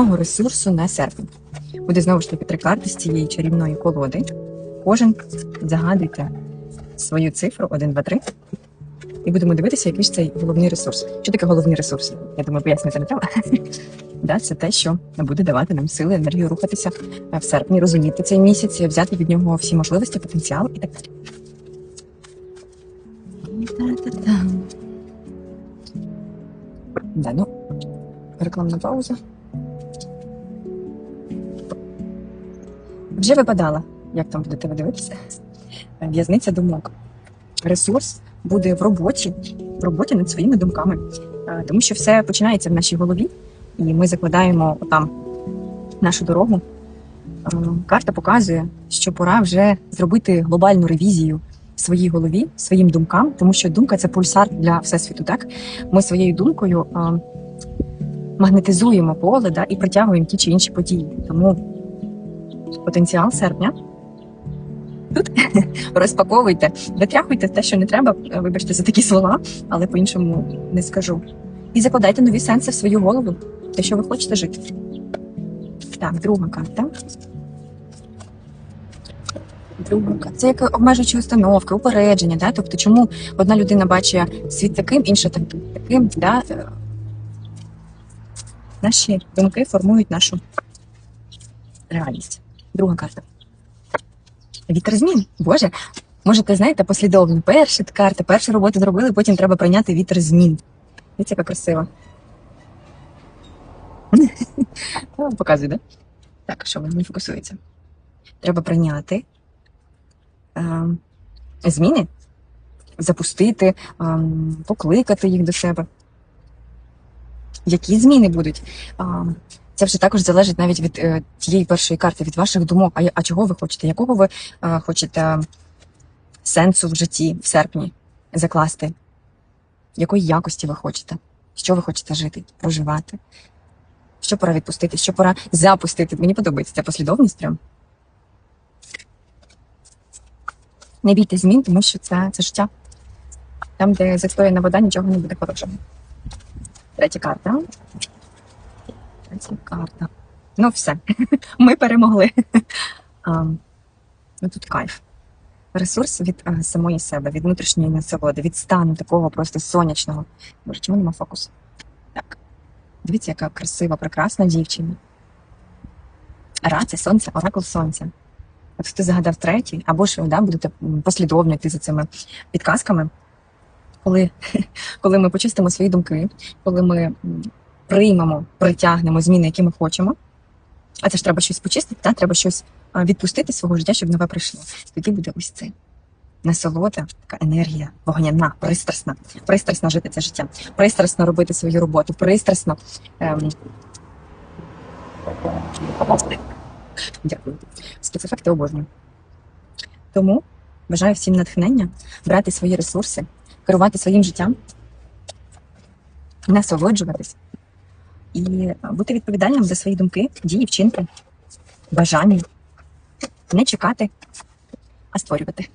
головного ресурсу на серпень. Буде знову ж таки три карти з цієї чарівної колоди. Кожен загадуйте свою цифру 1, 2, 3. І будемо дивитися, який ж цей головний ресурс. Що таке головний ресурс? Я думаю, пояснити не треба. Да, це те, що буде давати нам сили, енергію рухатися е, в серпні, розуміти цей місяць, взяти від нього всі можливості, потенціал і так далі. Да, ну, рекламна пауза. Вже випадала, як там будете ви дивитися. В'язниця думок. Ресурс буде в роботі, в роботі над своїми думками. Тому що все починається в нашій голові, і ми закладаємо там нашу дорогу. Карта показує, що пора вже зробити глобальну ревізію своїй голові, своїм думкам, тому що думка це пульсар для всесвіту. Так ми своєю думкою магнетизуємо поле да, і притягуємо ті чи інші події. Тому потенціал серпня. Тут розпаковуйте, витряхуйте те, що не треба. е, Вибачте за такі слова, але по-іншому не скажу. І закладайте нові сенси в свою голову, те, що ви хочете жити. Так, друга карта. Друга карта. Це як обмежуючі установки, упередження. Да? Тобто, чому одна людина бачить світ таким, інша таким. таким да? Е, Наші думки формують нашу реальність. Друга карта. Вітер змін. Боже, можете, знаєте, послідовно. Перша карта, першу роботу зробили, потім треба прийняти вітер змін. Дивіться, яка красива. А, Показує, да? Так, що воно не фокусується. Треба прийняти е, зміни, запустити, е, покликати їх до себе. Які зміни будуть? Е, це вже також залежить навіть від е, тієї першої карти, від ваших думок. А, а чого ви хочете? Якого ви е, хочете сенсу в житті в серпні закласти? Якої якості ви хочете? Що ви хочете жити, проживати? Що пора відпустити, що пора запустити? Мені подобається ця послідовність прям. Не бійте змін, тому що це, це життя. Там, де застояна вода, нічого не буде хорошого. Третя карта. Третя карта. Ну, все. Ми перемогли. А, ну тут кайф. Ресурс від а, самої себе, від внутрішньої насолоди, від стану такого просто сонячного. Боже, чому нема фокусу? Так. Дивіться, яка красива, прекрасна дівчина. Ра це сонце, оракул сонця. От ти загадав третій, або ж да, будете послідовно йти за цими підказками, коли, коли ми почистимо свої думки, коли ми приймемо, притягнемо зміни, які ми хочемо. А це ж треба щось почистити, та? треба щось відпустити свого життя, щоб нове прийшло. Тоді буде ось це. Насолода, така енергія, вогняна, пристрасна, пристрасно жити це життя, пристрасно робити свою роботу, пристрасно. Ем... Дякую. Спецефекти обожнюю. Тому бажаю всім натхнення, брати свої ресурси, керувати своїм життям, насолоджуватись і бути відповідальним за свої думки, дії, вчинки, бажання, не чекати, а створювати.